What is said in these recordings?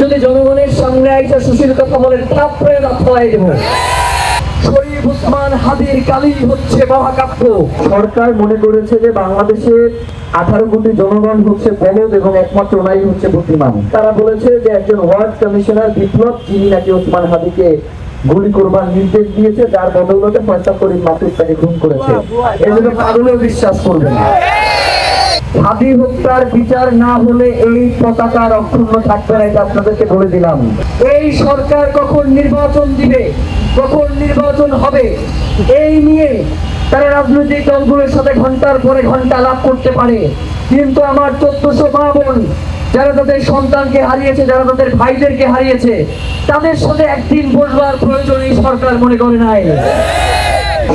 যদি জনগণের সামনে আইসা সুশীল কথা বলেন তারপরে রক্ষায় দেব। উসমান সরকার মনে করেছে যে বাংলাদেশের আঠারো কোটি জনগণ হচ্ছে এবং একমাত্র হচ্ছে বুদ্ধিমান। তারা বলেছে যে একজন ওয়ার্ড কমিশনার বিপ্লব, যিনি নাকি ওসমান হাদিকে গুলি করবার নির্দেশ দিয়েছে, যার বদৌলতে ফয়সাল করিম তাকে খুন করেছে। এজন্য বিশ্বাস করবে না। হাদি হত্যার বিচার না হলে এই পতাকা অক্ষুণ্ণ থাকবে না, এটা আপনাদেরকে বলে দিলাম। এই সরকার কখন নির্বাচন দিবে, কখন নির্বাচন হবে, এই নিয়ে তারা রাজনৈতিক দলগুলোর সাথে ঘণ্টার পরে ঘণ্টা লাভ করতে পারে। কিন্তু আমার চোদ্দশো মা যারা তাদের সন্তানকে হারিয়েছে, যারা তাদের ভাইদেরকে হারিয়েছে, তাদের সাথে একদিন বসবার প্রয়োজন এই সরকার মনে করে নাই।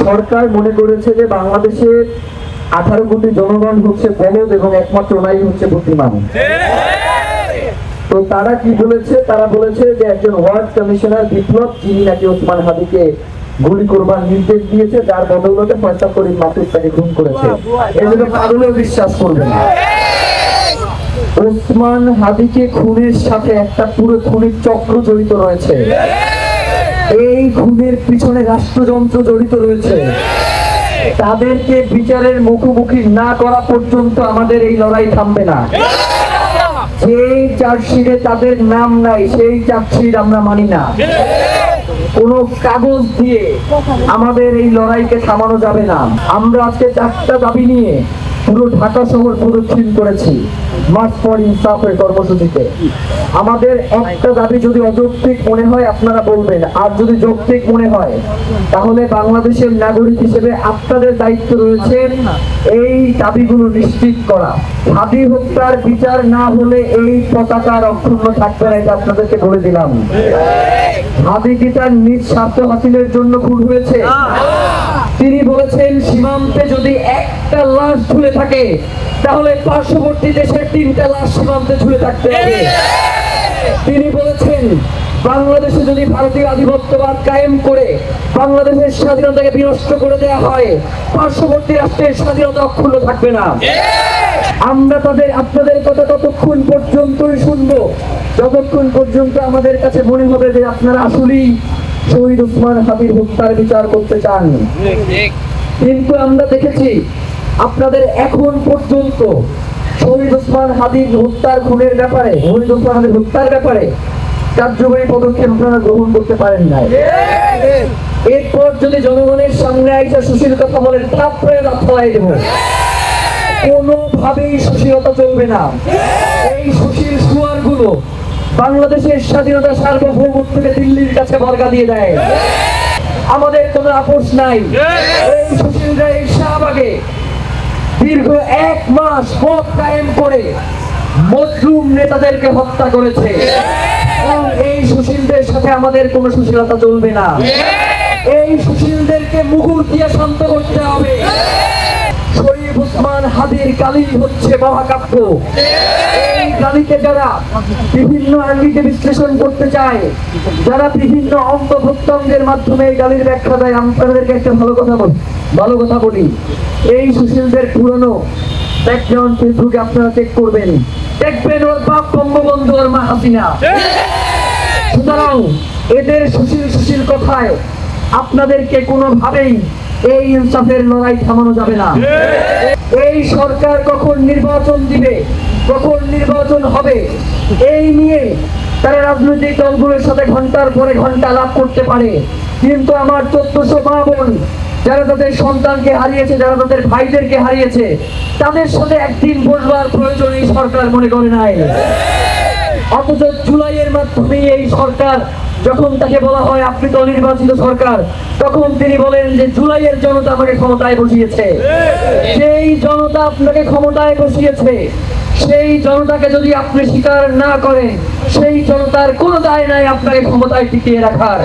সরকার মনে করেছে যে বাংলাদেশের আঠারো কোটি জনগণ হচ্ছে বলদ এবং একমাত্র ওনাই হচ্ছে বুদ্ধিমান। তো তারা কি বলেছে? তারা বলেছে যে একজন ওয়ার্ড কমিশনার বিপ্লব, যিনি নাকি ওসমান হাদিকে গুলি করবার নির্দেশ দিয়েছে, যার বদৌলতে ফয়সাল করিম মাসুদ তাকে খুন করেছে। এজন্য পাগলেও বিশ্বাস করবে না। ওসমান হাদিকে খুনের সাথে একটা পুরো খুনির চক্র জড়িত রয়েছে। এই খুনের পিছনে রাষ্ট্রযন্ত্র জড়িত রয়েছে। তাদেরকে বিচারের মুখোমুখি না করা পর্যন্ত আমাদের এই লড়াই থামবে না। যেই চার্জশিটে তাদের নাম নাই, সেই চার্জশিট আমরা মানি না। কোন কাগজ দিয়ে আমাদের এই লড়াইকে থামানো যাবে না। আমরা আজকে চারটা দাবি নিয়ে পুরো ঢাকা শহর প্রদক্ষিণ করেছি, মাস পর ইনসাফের কর্মসূচিতে। আমাদের একটা দাবি যদি অযৌক্তিক মনে হয়, আপনারা বলবেন। আর যদি যৌক্তিক মনে হয়, তাহলে বাংলাদেশের নাগরিক হিসেবে আপনাদের দায়িত্ব রয়েছে এই দাবিগুলো নিশ্চিত করা। হাদি হত্যার বিচার না হলে এই পতাকা অক্ষুণ্ণ থাকবে না, এটা আপনাদেরকে বলে দিলাম। হাবি কি তার নিজ স্বার্থ হাসিলের জন্য খুন হয়েছে? তিনি বলেছেন সীমান্তে যদি একটা লাশ ঝুলে থাকে তাহলে পার্শ্ববর্তী দেশের তিনটা লাশ সীমান্তে ঝুলে থাকতে হবে। তিনি বলেছেন বাংলাদেশে যদি ভারতীয় আধিপত্যবাদ কায়েম করে বাংলাদেশের স্বাধীনতাকে বিনষ্ট করে দেওয়া হয় পার্শ্ববর্তী রাষ্ট্রের স্বাধীনতা অক্ষুণ্ণ থাকবে না। আমরা তাদের আপনাদের কথা ততক্ষণ পর্যন্তই শুনব। যতক্ষণ পর্যন্ত আমাদের কাছে মনে হবে যে আপনারা আসলেই শহীদ উসমান হাবির হত্যার বিচার করতে চান। কিন্তু আমরা দেখেছি, আপনাদের এখন পর্যন্ত শহীদ ওসমান হাদির হত্যার খুনের ব্যাপারে, শহীদ ওসমান হাদির হত্যার ব্যাপারে কার্যকরী পদক্ষেপ আপনারা গ্রহণ করতে পারেন নাই। এরপর যদি জনগণের সামনে আইসা সুশীল কথা বলেন, তারপরে রক্ষায় দেব। কোনোভাবেই সুশীলতা চলবে না। এই সুশীল সুয়ারগুলো বাংলাদেশের স্বাধীনতা সার্বভৌমত্বকে দিল্লির কাছে বর্গা দিয়ে দেয়। আমাদের কোনো আপোষ নাই। এই সুশীলরা এই শাহবাগে দীর্ঘ এক মাস পথ কায়েম করে মজলুম নেতাদেরকে হত্যা করেছে। এই সুশীলদের সাথে আমাদের কোনো সুশীলতা চলবে না। এই সুশীলদেরকে মুহূর্ত দিয়ে শান্ত করতে হবে। হাদির কালি হচ্ছে মহাকাব্য। এই কালিকে যারা বিভিন্ন আঙ্গিকে বিশ্লেষণ করতে চায়, যারা বিভিন্ন অঙ্গ প্রত্যঙ্গের মাধ্যমে এই গালির ব্যাখ্যা দেয় আপনাদেরকে একটা ভালো কথা বলি, ভালো কথা বলি। এই সুশীলদের পুরনো ব্যাকগ্রাউন্ড ফেসবুকে আপনারা চেক করবেন। দেখবেন ওর বাপ বঙ্গবন্ধু ওর মা হাসিনা। সুতরাং এদের সুশীল সুশীল কথায় আপনাদেরকে কোনোভাবেই এই ইনসাফের লড়াই থামানো যাবে না। এই সরকার কখন নির্বাচন দিবে, কখন নির্বাচন হবে, এই নিয়ে তারা রাজনৈতিক দলগুলোর সাথে ঘণ্টার পরে ঘণ্টা লাভ করতে পারে। কিন্তু আমার চোদ্দশো মা বোন, যারা তাদের সন্তানকে হারিয়েছে, যারা তাদের ভাইদেরকে হারিয়েছে, তাদের সাথে একদিন বসবার প্রয়োজন এই সরকার মনে করে নাই। অথচ জুলাইয়ের মাধ্যমে এই সরকার যখন তাকে বলা হয় আপনি তো নির্বাচিত সরকার, তখন তিনি বলেন যে জুলাইয়ের জনতা আমাকে ক্ষমতায় বসিয়েছে। সেই জনতা আপনাকে ক্ষমতায় বসিয়েছে। সেই জনতাকে যদি আপনি স্বীকার না করেন, সেই জনতার কোনো দায় নাই আপনাকে ক্ষমতায় টিকিয়ে রাখার।